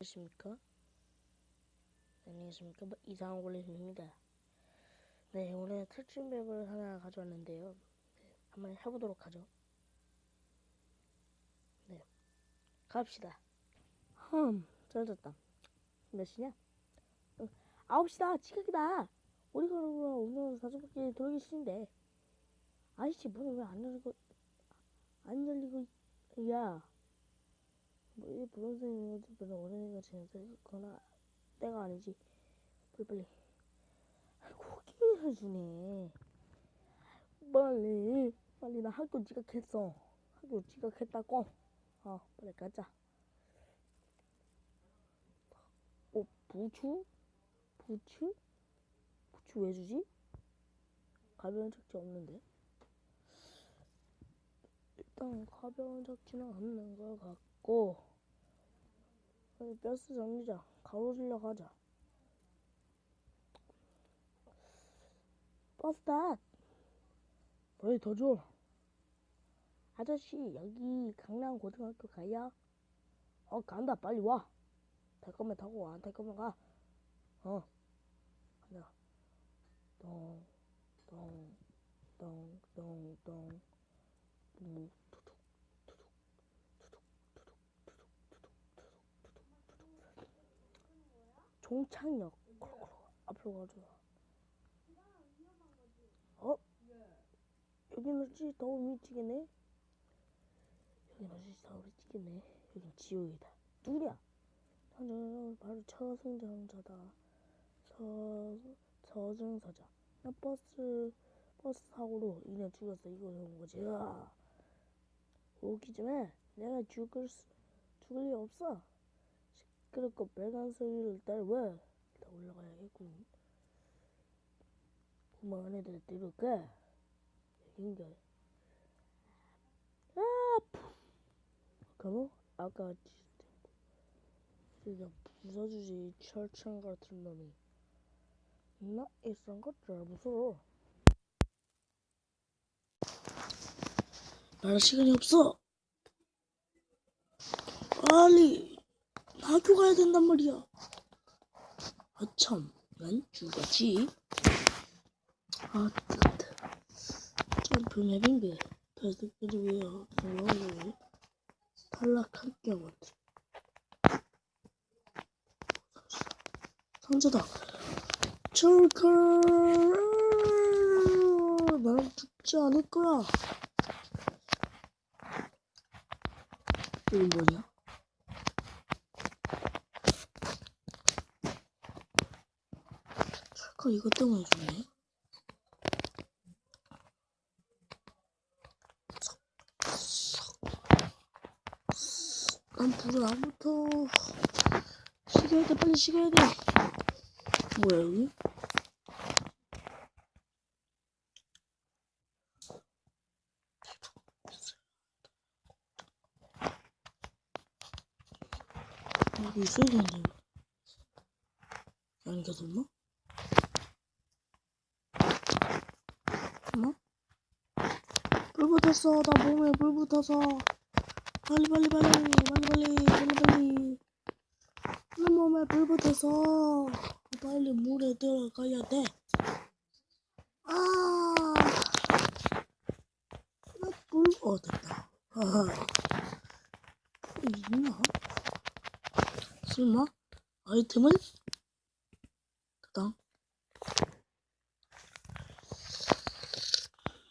안녕하십니까? 안녕하십니까? 뭐 이상한 골렘입니다. 네, 오늘 탈출맵을 하나 가져왔는데요. 네, 한번 해보도록 하죠. 네, 갑시다. 흠, 잘졌다. 몇 시냐? 어, 아홉 시다. 지각이다. 우리가 오늘 사주밖에 돌기 싫은데. 아이씨, 문을 왜안 열리고 안 열리고? 야. 뭐이 부동산이 별로 어린이가 지내거나 때가 아니지. 빨리빨리 고기를 해주네. 빨리 빨리 나 학교 지각했어. 학교 지각했다고. 어 빨리 가자. 어 부추? 부추? 부추 왜 주지? 가벼운 착지 없는데? 일단 가벼운 착지는 없는 것 같고 빨리 뼈스 정리자. 가로질러 가자. 버스 탓. 빨리 더 줘. 아저씨 여기 강남 고등학교 가요? 어 간다 빨리 와. 탈 거면 타고 와. 안탈 거면 가. 어. 가자. 똥, 똥, 똥, 똥, 똥. 종착역. 코로코로. 앞으로 가자. 어? 여기는 진짜 더 미치겠네. 여기는 진짜 더 미치겠네. 여긴 지옥이다. 누구야? 나는 바로 저승장자다. 저 저승사자. 나 버스 버스 사고로 인해 죽었어. 이거 온 거지. 야. 오기 전에 내가 죽을 수, 죽을 리 없어. 시끄럽고 빨간 소리를 따라 다 올라가야겠군. 구멍 안에다 들어가. 여긴가? 아, 푸. 그럼 아까 진짜 부숴주지 철창 같은 놈이. 나 이런 것들 무서워. 나는 시간이 없어. 빨리 학교 가야 된단 말이야. 아참, 난 죽었지. 아, 뜨겁다. 점프 맵인데 다시 왜요? 뭐하고 탈락한 경우 상자다. 철커 나는 죽지 않을 거야. 이건 뭐냐? 철커 이것 때문에 죽네. 난 불을 안 붙어. 식어야 돼, 빨리 식어야 돼. 뭐야, 여기? 여기 있어야 되는데. 안 가졌나? 엄마? 불 붙었어. 나 몸에 불 붙어서. 빨리 빨리 빨리 빨리 빨리 빨리 빨리 내 몸에 불 붙어서 빨리 물에 들어가야 돼. 아, 나불 어, 불 있나? 설마 아이템을? 그다음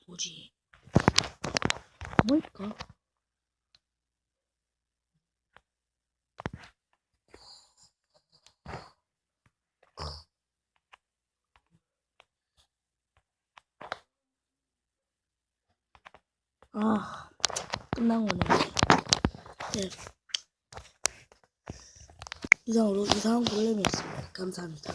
뭐지? 뭘까? 아, 끝난 거네. 네. 이상으로 이상한 골렘이었습니다. 감사합니다.